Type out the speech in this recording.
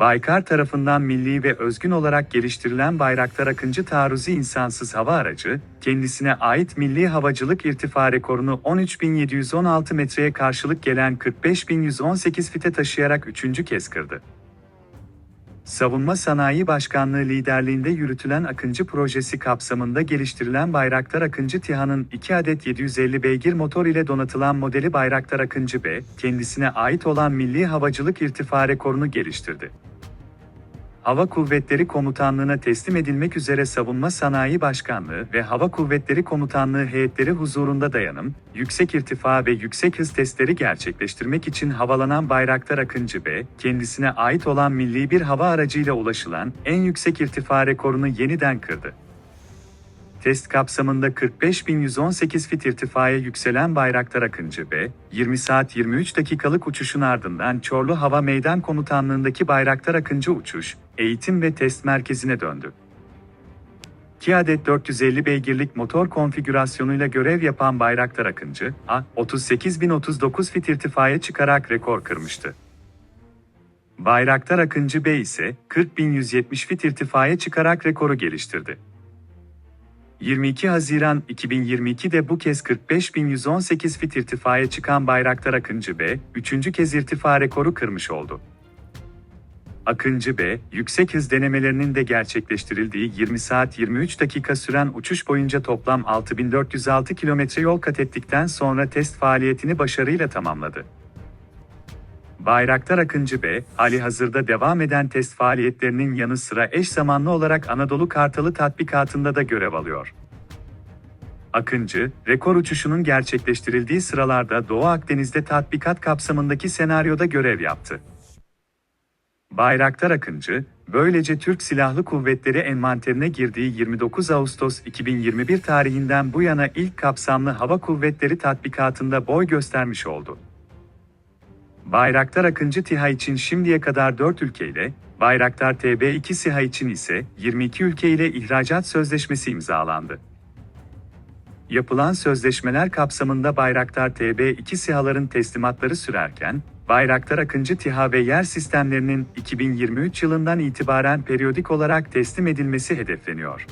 Baykar tarafından milli ve özgün olarak geliştirilen Bayraktar Akıncı taarruzi insansız hava aracı, kendisine ait milli havacılık irtifa rekorunu 13.716 metreye karşılık gelen 45.118 fite taşıyarak üçüncü kez kırdı. Savunma Sanayi Başkanlığı liderliğinde yürütülen Akıncı projesi kapsamında geliştirilen Bayraktar Akıncı TİHA'nın 2 adet 750 beygir motor ile donatılan modeli Bayraktar Akıncı B, kendisine ait olan milli havacılık irtifa rekorunu geliştirdi. Hava Kuvvetleri Komutanlığı'na teslim edilmek üzere Savunma Sanayi Başkanlığı ve Hava Kuvvetleri Komutanlığı heyetleri huzurunda dayanım, yüksek irtifa ve yüksek hız testleri gerçekleştirmek için havalanan Bayraktar Akıncı B, kendisine ait olan milli bir hava aracıyla ulaşılan en yüksek irtifa rekorunu yeniden kırdı. Test kapsamında 45.118 fit irtifaya yükselen Bayraktar Akıncı B, 20 saat 23 dakikalık uçuşun ardından Çorlu Hava Meydan Komutanlığındaki Bayraktar Akıncı Uçuş, Eğitim ve Test Merkezi'ne döndü. 2 adet 450 beygirlik motor konfigürasyonuyla görev yapan Bayraktar Akıncı, A, 38.039 fit irtifaya çıkarak rekor kırmıştı. Bayraktar Akıncı B ise 40.170 fit irtifaya çıkarak rekoru geliştirdi. 22 Haziran 2022'de bu kez 45.118 fit irtifaya çıkan Bayraktar Akıncı B, üçüncü kez irtifa rekoru kırmış oldu. Akıncı B, yüksek hız denemelerinin de gerçekleştirildiği 20 saat 23 dakika süren uçuş boyunca toplam 6406 kilometre yol kat ettikten sonra test faaliyetini başarıyla tamamladı. Bayraktar Akıncı B, hali hazırda devam eden test faaliyetlerinin yanı sıra eş zamanlı olarak Anadolu Kartalı tatbikatında da görev alıyor. Akıncı, rekor uçuşunun gerçekleştirildiği sıralarda Doğu Akdeniz'de tatbikat kapsamındaki senaryoda görev yaptı. Bayraktar Akıncı, böylece Türk Silahlı Kuvvetleri envanterine girdiği 29 Ağustos 2021 tarihinden bu yana ilk kapsamlı hava kuvvetleri tatbikatında boy göstermiş oldu. Bayraktar Akıncı TİHA için şimdiye kadar 4 ülkeyle, Bayraktar TB2 SİHA için ise 22 ülke ile ihracat sözleşmesi imzalandı. Yapılan sözleşmeler kapsamında Bayraktar TB2 SİHA'ların teslimatları sürerken, Bayraktar Akıncı TİHA ve yer sistemlerinin 2023 yılından itibaren periyodik olarak teslim edilmesi hedefleniyor.